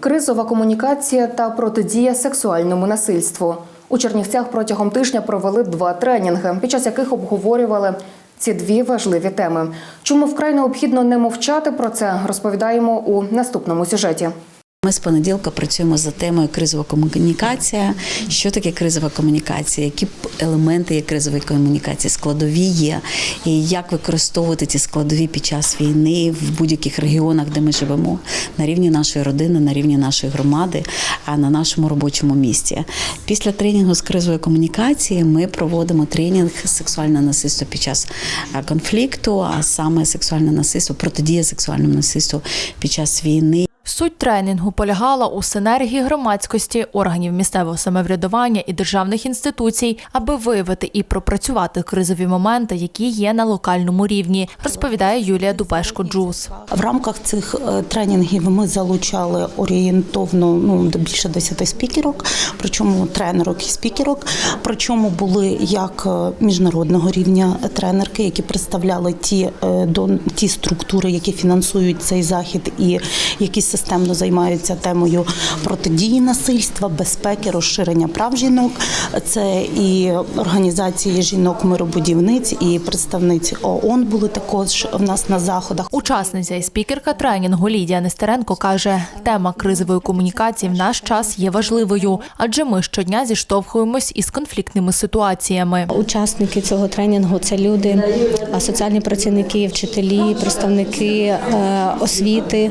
кризова комунікація та протидія сексуальному насильству. У Чернівцях протягом тижня провели два тренінги, під час яких обговорювали ці дві важливі теми. Чому вкрай необхідно не мовчати про це, розповідаємо у наступному сюжеті. Ми з понеділка працюємо за темою кризова комунікація. Що таке кризова комунікація? Які елементи є кризової комунікації? Складові є, і як використовувати ці складові під час війни в будь-яких регіонах, де ми живемо, на рівні нашої родини, на рівні нашої громади, а на нашому робочому місці. Після тренінгу з кризової комунікації ми проводимо тренінг сексуальне насильство під час конфлікту, а саме сексуальне насильство, протидія сексуальному насильству під час війни. Суть тренінгу полягала у синергії громадськості, органів місцевого самоврядування і державних інституцій, аби виявити і пропрацювати кризові моменти, які є на локальному рівні, розповідає Юлія Дупешко Джус. В рамках цих е, тренінгів ми залучали орієнтовно ну до більше 10 спікерок, причому тренерок і спікерок. Причому були як е, міжнародного рівня тренерки, які представляли ті, е, до ті структури, які фінансують цей захід, і які системно займаються темою протидії насильства, безпеки, розширення прав жінок. Це і організації жінок миробудівниць, і представниці ООН були також в нас на заходах. Учасниця і спікерка тренінгу Лідія Нестеренко каже, тема кризової комунікації в наш час є важливою, адже ми щодня зіштовхуємось із конфліктними ситуаціями. Учасники цього тренінгу це люди, а соціальні працівники, вчителі, представники е, освіти.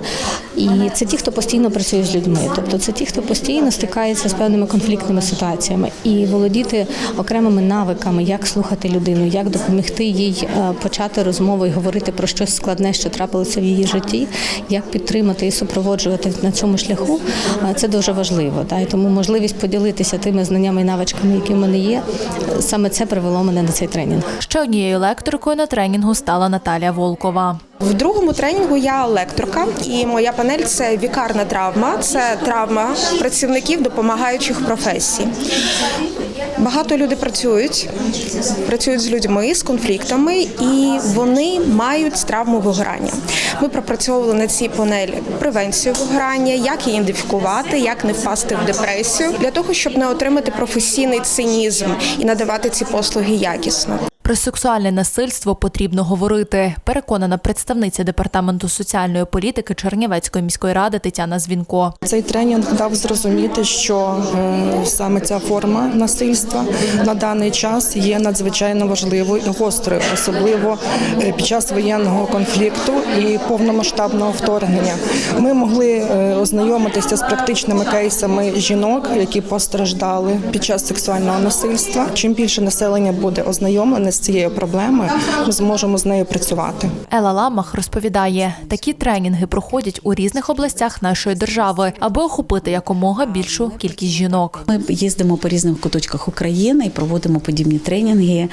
І це ті, хто постійно працює з людьми. Тобто це ті, хто постійно стикається з певними конфліктними ситуаціями і володіти окремими навиками, як слухати людину, як допомогти їй е, почати розмову і говорити про щось складне, що трапилося в її житті, як підтримати і супроводжувати на цьому шляху. е, Це дуже важливо. І тому можливість поділитися тими знаннями і навичками, які в мене є, е, саме це привело мене на цей тренінг. Ще однією лекторкою на тренінгу стала Наталія Волкова. В другому тренінгу я лекторка, і моя панель це вікарна травма. Це травма працівників допомагаючих професій. Багато людей працюють, працюють з людьми з конфліктами, і вони мають травму вигорання. Ми пропрацьовували на цій панелі превенцію вигорання, як її ідентифікувати, як не впасти в депресію, для того, щоб не отримати професійний цинізм і надавати ці послуги якісно. Про сексуальне насильство потрібно говорити, переконана представниця департаменту соціальної політики Чернівецької міської ради Тетяна Звінко. Цей тренінг дав зрозуміти, що саме ця форма насильства на даний час є надзвичайно важливою і гострою, особливо е, під час воєнного конфлікту і повномасштабного вторгнення. Ми могли е, ознайомитися з практичними кейсами жінок, які постраждали під час сексуального насильства. Чим більше населення буде ознайомлене з цією проблемою, ми зможемо з нею працювати. Ела Ламах розповідає, такі тренінги проходять у різних областях нашої держави, аби охопити якомога більшу кількість жінок. Ми їздимо по різних куточках України і проводимо подібні тренінги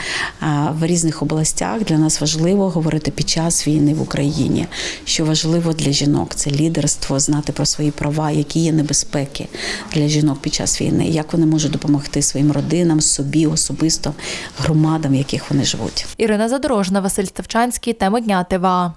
в різних областях. Для нас важливо говорити під час війни в Україні. Що важливо для жінок це лідерство, знати про свої права, які є небезпеки для жінок під час війни, як вони можуть допомогти своїм родинам, собі особисто громадам, в яких вони живуть. Ірина Задорожна, Василь Ставчанський. тема дня ТВА.